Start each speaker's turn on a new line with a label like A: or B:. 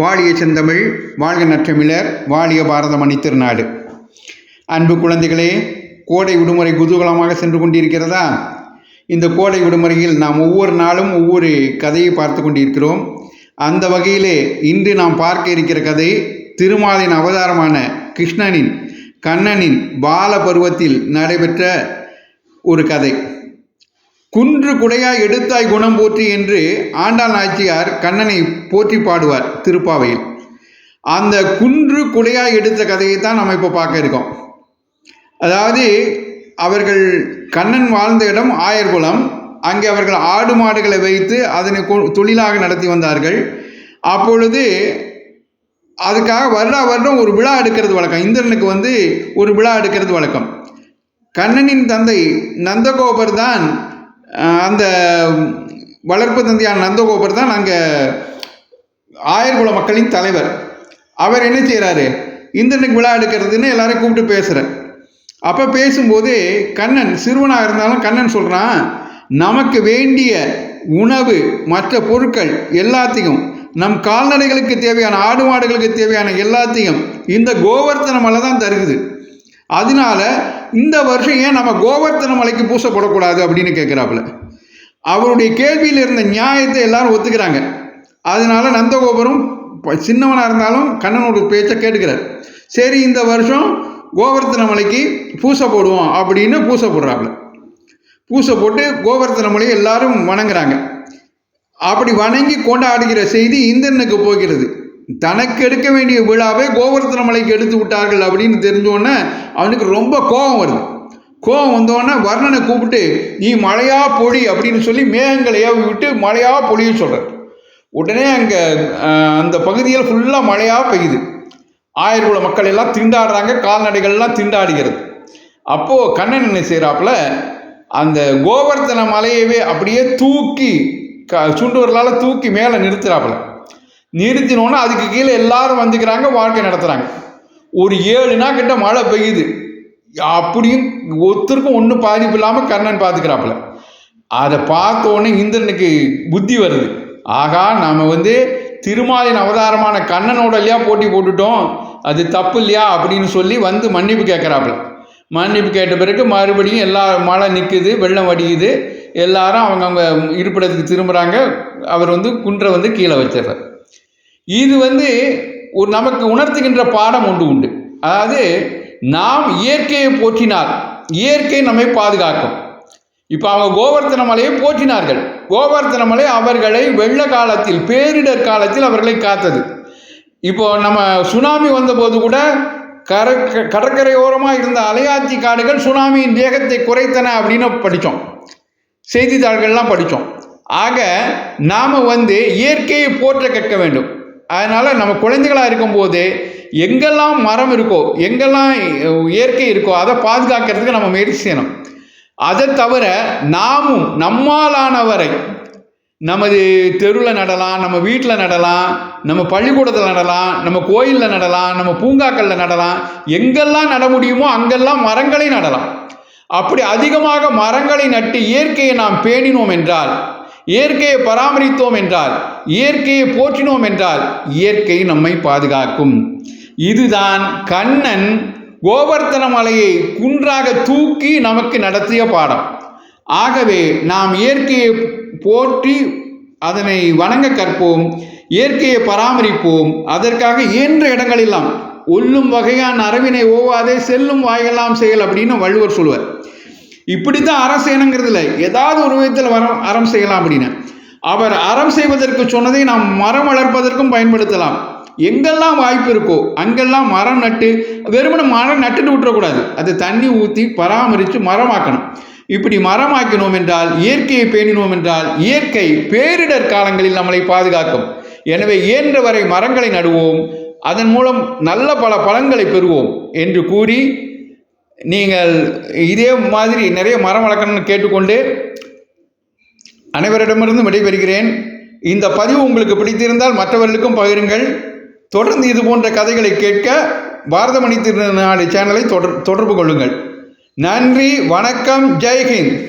A: வாழிய செந்தமிழ் வாழ்க நற்றமிழர் வாழிய பாரதமணி திருநாடு. அன்பு குழந்தைகளே கோடை விடுமுறை குதூகலமாக சென்று கொண்டிருக்கிறதா? இந்த கோடை விடுமுறையில் நாம் ஒவ்வொரு நாளும் ஒவ்வொரு கதையை பார்த்து கொண்டிருக்கிறோம். அந்த வகையிலே இன்று நாம் பார்க்க இருக்கிற கதை திருமாலின் அவதாரமான கிருஷ்ணனின் கண்ணனின் பால பருவத்தில் நடைபெற்ற ஒரு கதை. குன்று குடையாய் எடுத்தாய் குணம் போற்றி என்று ஆண்டாள் நாச்சியார் கண்ணனை போற்றி பாடுவார் திருப்பாவையில். அந்த குன்று குடையா எடுத்த கதையை தான் நம்ம இப்போ பார்க்க இருக்கோம். அதாவது அவர்கள் கண்ணன் வாழ்ந்த இடம் ஆயர்குளம். அங்கே அவர்கள் ஆடு மாடுகளை வைத்து அதனை கொ- தொழிலாக நடத்தி வந்தார்கள். அப்பொழுது அதுக்காக வருடா வருடம் ஒரு விழா எடுக்கிறது வழக்கம். இந்திரனுக்கு வந்து ஒரு விழா எடுக்கிறது வழக்கம். கண்ணனின் தந்தை நந்தகோபர் தான் அந்த வளர்ப்பு தந்தையான நந்தகோபர் தான் அங்கே ஆயர்குல மக்களின் தலைவர். அவர் என்ன செய்கிறாரு இந்திரனுக்கு விழா எடுக்கிறதுன்னு எல்லாரையும் கூப்பிட்டு பேசுகிறார் அப்போ பேசும்போது கண்ணன் சிறுவனாக இருந்தாலும் கண்ணன் சொல்கிறான் நமக்கு வேண்டிய உணவு மற்ற பொருட்கள் எல்லாத்தையும் நம் கால்நடைகளுக்கு தேவையான ஆடு மாடுகளுக்கு தேவையான எல்லாத்தையும் இந்த கோவர்த்தன மலை தான் தருகுது அதனால இந்த வருஷம் ஏன் நம்ம கோவர்த்தன மலைக்கு பூசை போடக்கூடாது அப்படின்னு கேட்குறாப்புல. அவருடைய கேள்வியில் இருந்த நியாயத்தை எல்லாரும் ஒத்துக்கிறாங்க. அதனால நந்தகோபுரம் ப- இருந்தாலும் கண்ணனோட பேச்சை கேட்டுக்கிறார். சரி இந்த வருஷம் கோவர்த்தன மலைக்கு பூசை போடுவோம் அப்படின்னு பூசை போடுறாப்புல பூசை போட்டு கோவர்த்தன மலையை எல்லாரும் வணங்குறாங்க. அப்படி வணங்கி கொண்டாடுகிற செய்தி இந்திரனுக்கு போகிறது. தனக்கு எடுக்க வேண்டிய விழாவே கோவர்த்தன மலைக்கு எடுத்து விட்டார்கள் அப்படின்னு தெரிஞ்சோடனே அவனுக்கு ரொம்ப கோபம் வருது. கோபம் வந்தோடனே வர்ணனை கூப்பிட்டு நீ மழையா பொழி? அப்படின்னு சொல்லி மேகங்களை ஏவி விட்டு மழையா பொழிய சொல்கிறார் உடனே அங்கே அந்த பகுதியில் ஃபுல்லாக மழையாக பெய்யுது. ஆயிரகுல மக்கள் எல்லாம் திண்டாடுறாங்க கால்நடைகள்லாம் திண்டாடுகிறது. அப்போது கண்ணன் என்ன செய்கிறாப்புல அந்த கோவர்த்தன மலையவே அப்படியே தூக்கி க சுண்டுவர்களால் தூக்கி மேலே நிறுத்துகிறாப்புல நிறுத்தினோன்னே அதுக்கு கீழே எல்லாரும் வந்துக்கிறாங்க வாழ்க்கை நடத்துகிறாங்க ஒரு ஏழு நாள் கிட்ட மழை பெய்யுது. அப்படியும் ஒருத்தருக்கும் ஒன்றும் பாதிப்பு இல்லாமல் கண்ணன் பார்த்துக்கிறாப்புல அதை பார்த்தோன்னே இந்திரனுக்கு புத்தி வருது. ஆகா நாம் வந்து திருமாலின் அவதாரமான கண்ணனோட இல்லையா போட்டி போட்டுட்டோம். அது தப்பு இல்லையா அப்படின்னு சொல்லி வந்து மன்னிப்பு கேட்குறாப்புல. மன்னிப்பு கேட்ட பிறகு மறுபடியும் எல்லா மழை நிற்குது வெள்ளம் வடியுது. எல்லாரும் அவங்கவுங்க இருப்பிடத்துக்கு திரும்புகிறாங்க அவர் வந்து குன்றை வந்து கீழே வச்சிடுறார். இது வந்து ஒரு நமக்கு உணர்த்துகின்ற பாடம் ஒன்று உண்டு. அதாவது நாம் இயற்கையை போற்றினால் இயற்கை நம்மை பாதுகாக்கும். இப்போ அவங்க கோவர்த்தன மலையை போற்றினார்கள். கோவர்த்தன மலை அவர்களை வெள்ள காலத்தில் பேரிடர் காலத்தில் அவர்களை காத்தது. இப்போ நம்ம சுனாமி வந்தபோது கூட கர கடற்கரையோரமாக இருந்த அலையாத்தி காடுகள் சுனாமியின் வேகத்தை குறைத்தன அப்படின்னு படித்தோம். செய்தித்தாள்கள்லாம் படித்தோம். ஆக நாம் வந்து இயற்கையை போற்ற கேட்க வேண்டும். அதனால் நம்ம குழந்தைகளாக இருக்கும்போது எங்கெல்லாம் மரம் இருக்கோ எங்கெல்லாம் இயற்கை இருக்கோ அதை பாதுகாக்கிறதுக்கு நம்ம முயற்சி செய்யணும். அதை தவிர நாமும் நம்மாலானவரை நமது தெருவில் நடலாம் நம்ம வீட்டில் நடலாம் நம்ம பள்ளிக்கூடத்தில் நடலாம் நம்ம கோயிலில் நடலாம் நம்ம பூங்காக்களில் நடலாம் எங்கெல்லாம் நட முடியுமோ அங்கெல்லாம் மரங்களை நடலாம். அப்படி அதிகமாக மரங்களை நட்டு இயற்கையை நாம் பேணினோம் என்றால் இயற்கையை பராமரித்தோம் என்றால் இயற்கையை போற்றினோம் என்றால் இயற்கை நம்மை பாதுகாக்கும். இதுதான் கண்ணன் கோவர்த்தன மலையை குன்றாக தூக்கி நமக்கு நடத்திய பாடம். ஆகவே நாம் இயற்கையை போற்றி அதனை வணங்க கற்போம் இயற்கையை பராமரிப்போம். அதற்காக இயன்ற இடங்களெல்லாம் ஒல்லும் வகையான் அரவினை ஓவாதே செல்லும் வாயெல்லாம் செயல் அப்படின்னு வள்ளுவர் சொல்லுவார். இப்படி தான் அறம் செய்யணுங்கிறது இல்லை. ஏதாவது ஒரு விதத்தில் வரம் அறம் செய்யலாம் அப்படின்னு அவர் அறம் செய்வதற்கு சொன்னதை நாம் மரம் வளர்ப்பதற்கும் பயன்படுத்தலாம். எங்கெல்லாம் வாய்ப்பு இருக்கோ அங்கெல்லாம் மரம் நட்டு வெறுமனை மரம் நட்டுட்டு விட்டுறக்கூடாது. அது தண்ணி ஊற்றி பராமரித்து மரமாக்கணும். இப்படி மரமாக்கினோம் என்றால் இயற்கையை பேணினோம் என்றால் இயற்கை பேரிடர் காலங்களில் நம்மளை பாதுகாக்கும். எனவே இயன்ற வரை மரங்களை நடுவோம். அதன் மூலம் நல்ல பல பலன்களை பெறுவோம் என்று கூறி நீங்கள் இதே மாதிரி நிறைய மரம் வளர்க்கணும்னு கேட்டுக்கொண்டு அனைவரிடமிருந்து விடைபெறுகிறேன். இந்த பதிவு உங்களுக்கு பிடித்திருந்தால் மற்றவர்களுக்கும் பகிருங்கள். தொடர்ந்து இது போன்ற கதைகளை கேட்க பாரதமணி திருநாடு சேனலை தொடர் தொடர்பு கொள்ளுங்கள். நன்றி வணக்கம் ஜெய்ஹிந்த்